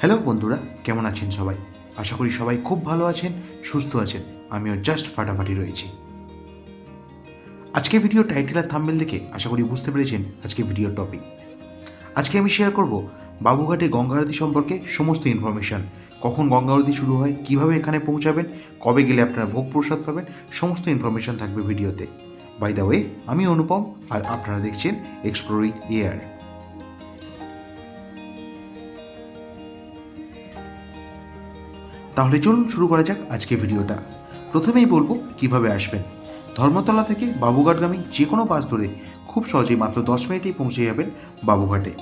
Hello বন্ধুরা, কেমন আছেন সবাই? আশা করি সবাই খুব ভালো আছেন, সুস্থ আছেন। আমিও জাস্ট ফাটাফাটি রয়েছি। আজকে ভিডিও টাইটেল আর থাম্বেল দেখে আশা করি বুঝতে পেরেছেন আজকে ভিডিও টপিক আজকে আমি শেয়ার করব বাবুঘাটে গঙ্গা আরতি সম্পর্কে সমস্ত ইনফরমেশন কখন গঙ্গা আরতি শুরু হয়, কীভাবে এখানে পৌঁছাবেন, কবে গেলে আপনারা ভোগ প্রসাদ পাবেন, সমস্ত ইনফরমেশন থাকবে ভিডিওতে বাই দ্য ওয়ে আমি অনুপম, আর আপনারা দেখছেন এক্সপ্লোরিং এয়ার তাহলে চলুন শুরু করা যাক আজকে ভিডিওটা। প্রথমেই বলব কীভাবে আসবেন। ধর্মতলা থেকে বাবুঘাটগামী যে কোনো বাস ধরে খুব সহজেই মাত্র দশ মিনিটেই পৌঁছে যাবেন বাবুঘাটে।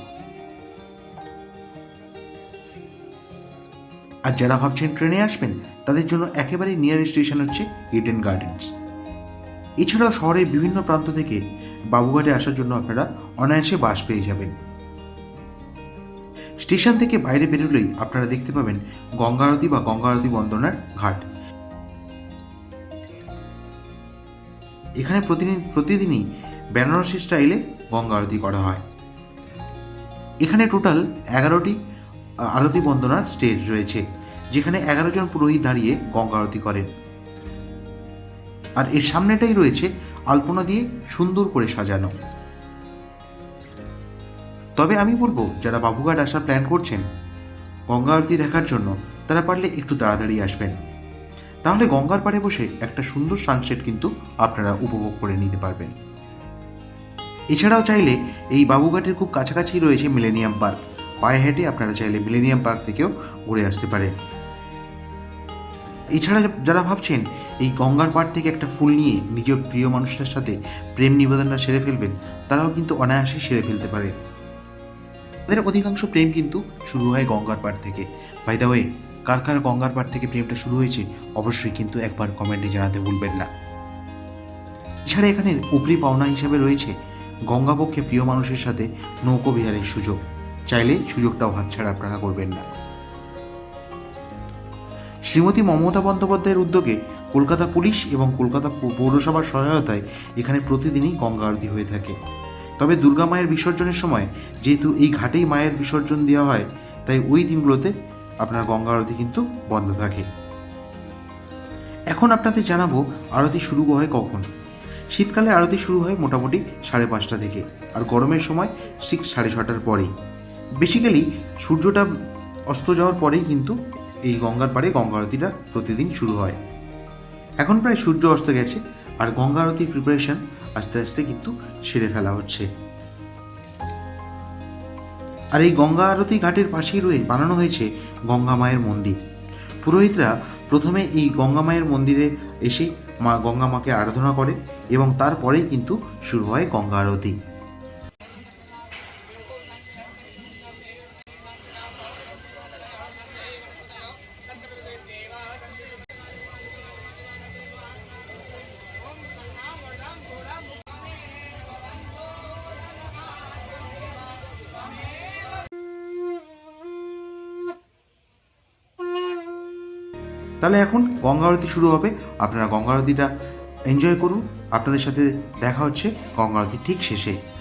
আর যারা ভাবছেন ট্রেনে আসবেন, তাদের জন্য একেবারে নিয়ার স্টেশন হচ্ছে ইডেন গার্ডেন্স এছাড়াও শহরের বিভিন্ন প্রান্ত থেকে বাবুঘাটে আসার জন্য আপনারা অনায়াসে বাস পেয়ে যাবেন। স্টেশন থেকে বাইরে বেরোলেই আপনারা দেখতে পাবেন গঙ্গা আরতি বা গঙ্গা আরতি বন্দনার ঘাট। এখানে প্রতিদিন প্রতিদিনই বেনারসি স্টাইলে গঙ্গা আরতি করা হয়। এখানে টোটাল এগারোটি আরতি বন্দনার স্টেজ রয়েছে, যেখানে এগারো জন পুরোহিত দাঁড়িয়ে গঙ্গা আরতি করেন। আর এর সামনেটাই রয়েছে আলপনা দিয়ে সুন্দর করে সাজানো। তবে আমি বলব, যারা বাবুঘাট আসার প্ল্যান করছেন, গঙ্গা আরতি দেখার জন্য, তারা পারলে একটু তাড়াতাড়ি আসবেন। তাহলে গঙ্গার পাড়ে বসে একটা সুন্দর সানসেট কিন্তু আপনারা উপভোগ করে নিতে পারবেন। এছাড়াও চাইলে এই বাবুঘাটের খুব কাছাকাছি রয়েছে মিলেনিয়াম পার্ক পায়ে হেঁটে আপনারা চাইলে মিলেনিয়াম পার্ক থেকেও ঘুরে আসতে পারেন। এছাড়া যারা ভাবছেন এই গঙ্গার পাড় থেকে একটা ফুল নিয়ে নিজের প্রিয় মানুষটার সাথে প্রেম নিবেদনটা সেরে ফেলবেন, তারাও কিন্তু অনায়াসে সেরে ফেলতে পারে। তাদের অধিকাংশ প্রেম কিন্তু শুরু হয় গঙ্গার পাড় থেকে। বাই দ্য ওয়ে কার কার গঙ্গার পাড় থেকে প্রেমটা শুরু হয়েছে, অবশ্যই কিন্তু একবার কমেন্টে জানাতে ভুলবেন না। এছাড়া এখানে উপরি পাওনা হিসাবে রয়েছে গঙ্গাপক্ষে প্রিয় মানুষের সাথে নৌকো বিহারের সুযোগ। চাইলে সুযোগটাও হাতছাড়া আপনারা করবেন না। শ্রীমতী মমতা বন্দ্যোপাধ্যায়ের উদ্যোগে কলকাতা পুলিশ এবং কলকাতা পৌরসভার সহায়তায় এখানে প্রতিদিনই গঙ্গা আরতি হয়ে থাকে। তবে দুর্গা মায়ের বিসর্জনের সময় যেহেতু এই ঘাটেই মায়ের বিসর্জন দেওয়া হয়, তাই ওই দিনগুলোতে আপনার গঙ্গা আরতি কিন্তু বন্ধ থাকে। এখন আপনাদের জানাব আরতি শুরু হয় কখন। শীতকালে আরতি শুরু হয় মোটামুটি সাড়ে পাঁচটা থেকে, আর গরমের সময় ঠিক সাড়ে ছটার পরেই। বেসিক্যালি সূর্যটা অস্ত যাওয়ার পরেই কিন্তু এই গঙ্গার পাড়ে গঙ্গা আরতিটা প্রতিদিন শুরু হয়। এখন প্রায় সূর্য অস্ত গেছে, আর গঙ্গা আরতির প্রিপারেশন আস্তে আস্তে কিন্তু সেরে ফেলা হচ্ছে। আর এই গঙ্গা আরতি ঘাটের পাশেই রয়ে বানানো হয়েছে গঙ্গা মায়ের মন্দির। পুরোহিতরা প্রথমে এই গঙ্গা মায়ের মন্দিরে এসে মা গঙ্গা মাকে আরাধনা করে এবং তারপরেই কিন্তু শুরু হয় গঙ্গা আরতি। তাহলে এখন গঙ্গা আরতি শুরু হবে। আপনারা গঙ্গা আরতিটা এনজয় করুন। আপনাদের সাথে দেখা হচ্ছে গঙ্গা আরতি ঠিক শেষে।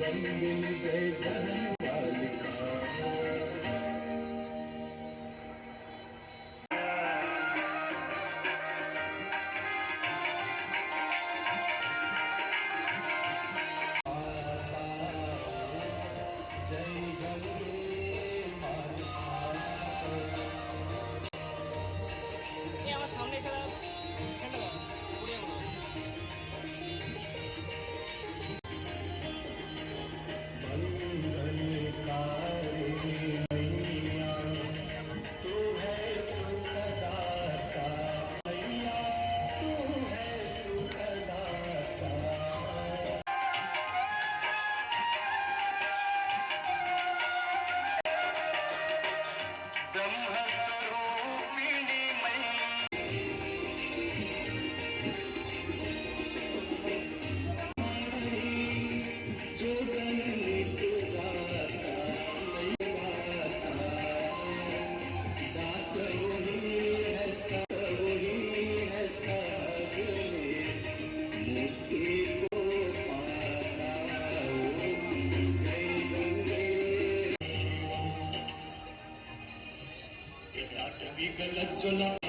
जय जय জন্য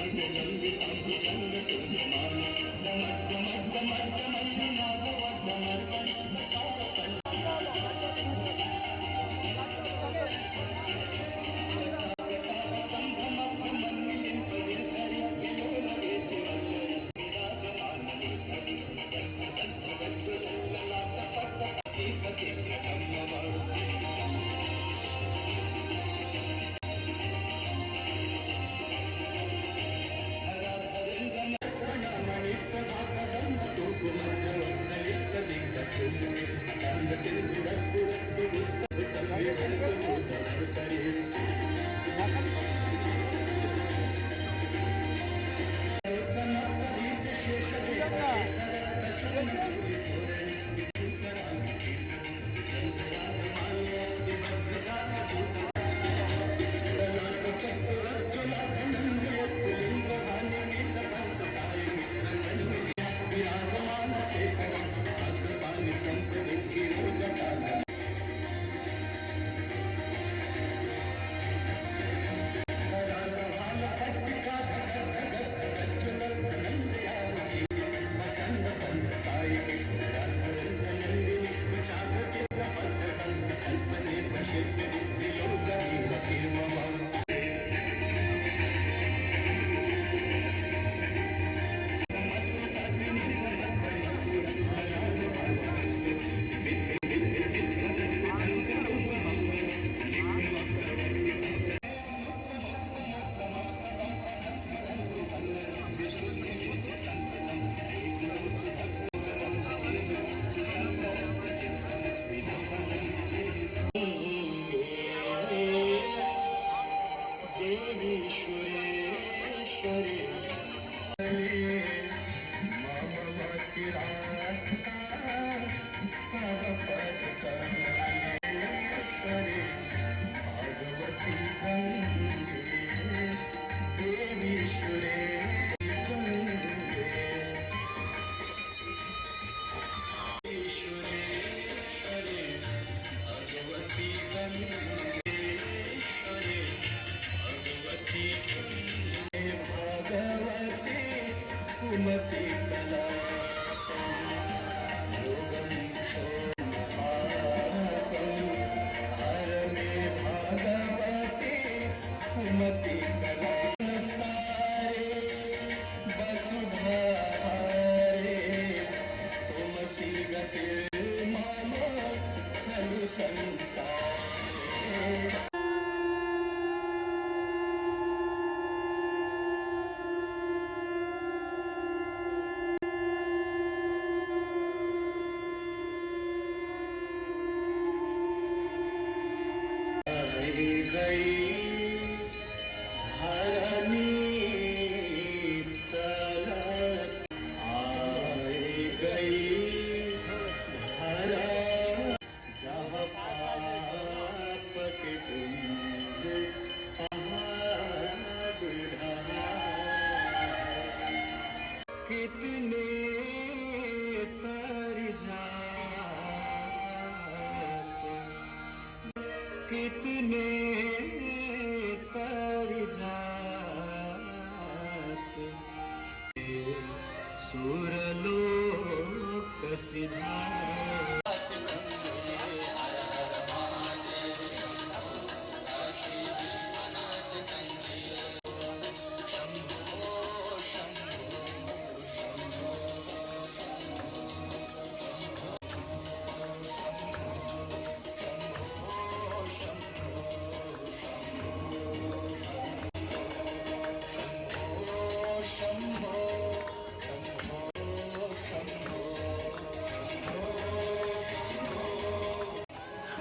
Amen.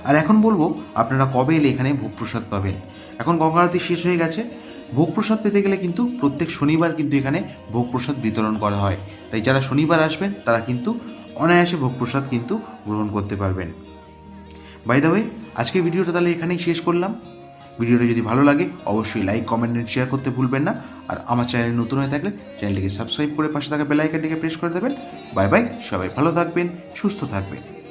আর এখন বলব, আপনারা কবে এলে এখানে ভোগ প্রসাদ পাবেন। এখন গঙ্গা আরতি শেষ হয়ে গেছে। ভোগ প্রসাদ পেতে গেলে কিন্তু প্রত্যেক শনিবার কিন্তু এখানে ভোগ প্রসাদ বিতরণ করা হয়। তাই যারা শনিবার আসবেন, তারা কিন্তু অনায়াসে ভোগ প্রসাদ কিন্তু গ্রহণ করতে পারবেন। বাই আজকে ভিডিওটা তাহলে এখানেই শেষ করলাম। ভিডিওটা যদি ভালো লাগে, অবশ্যই লাইক কমেন্ট এন্ড শেয়ার করতে ভুলবেন না। আর আমার চ্যানেল নতুন হয়ে থাকলে চ্যানেলটিকে সাবস্ক্রাইব করে পাশে থাকা বেল আইকনটিকে প্রেস করে দেবেন। বাই বাই সবাই ভালো থাকবেন, সুস্থ থাকবেন।